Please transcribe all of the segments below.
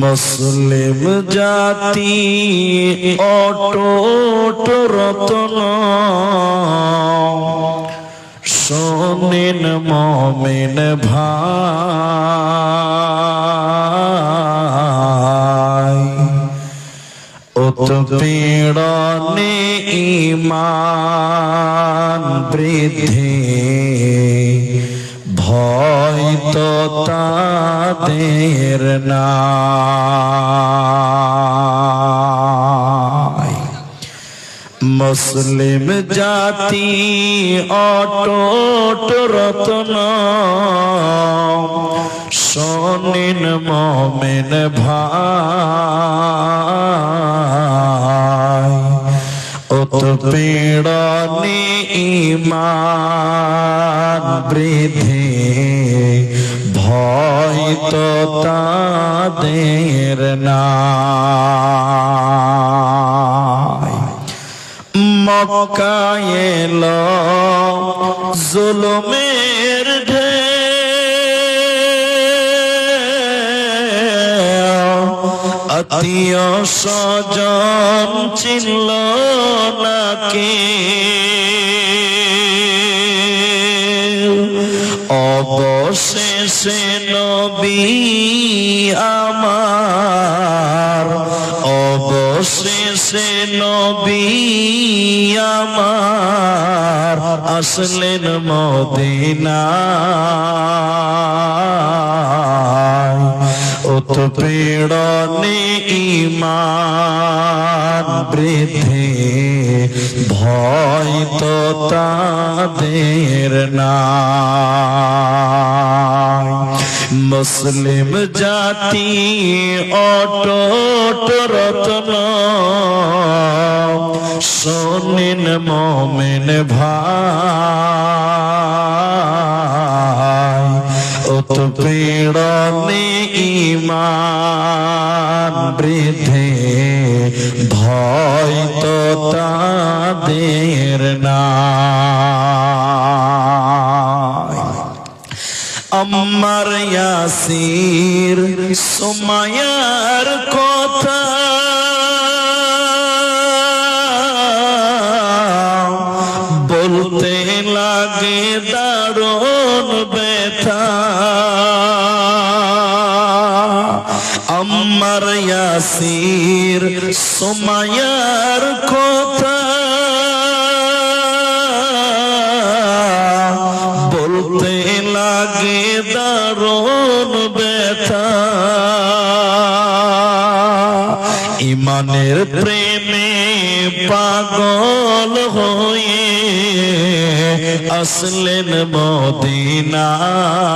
মুসলিম জাতি অটোট রতন। শোনেন মমিন ভাই উৎপীড়নে ইমান বৃদ্ধি। ভয় তো তাদের নাই মুসলিম জাতি অটোট রতন শোনেন মমেন ভাই উৎপীড়নে ইমান বৃদ্ধি ভয় তো তাদের নাই। মক্কায় এলো জুলুমের ঢেউ। আত্মীয় স্বজন চিনল নাকি অবশেষে নবী আমার। অবশেষে নবী আমার। আসলেন মদিনা উৎপীড়নে ইমান বৃদ্ধি ভয় তো তাদের নাই। মুসলিম জাতি অটোট রতন শোনেন মমেন ভাই উৎপীড়নে ভয় তো তাদের না আমার ইয়াসির সময়ার কথা। বলতে লাগে দারুণ ব্যথা। আমার ইয়াসির সময়ার কথা। বলতে লাগে দারুণ ব্যথা। ইমানের প্রেমে পাগল হয়ে আসলেন মদিনায়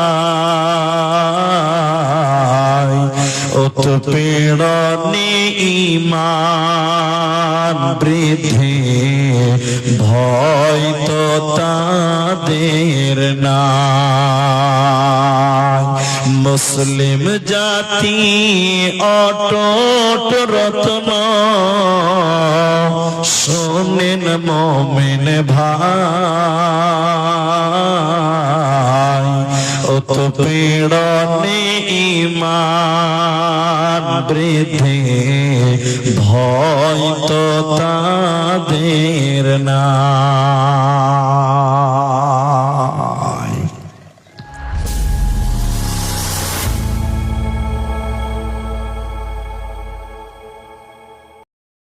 উৎপীড়নে ইমান বৃদ্ধি ভয় তো তাদের নাই। মুসলিম জাতি অটোট রতন। শোনেন মমেন ভাই। উৎপীড়নে ইমান বৃদ্ধি ভয় তো তাদের না।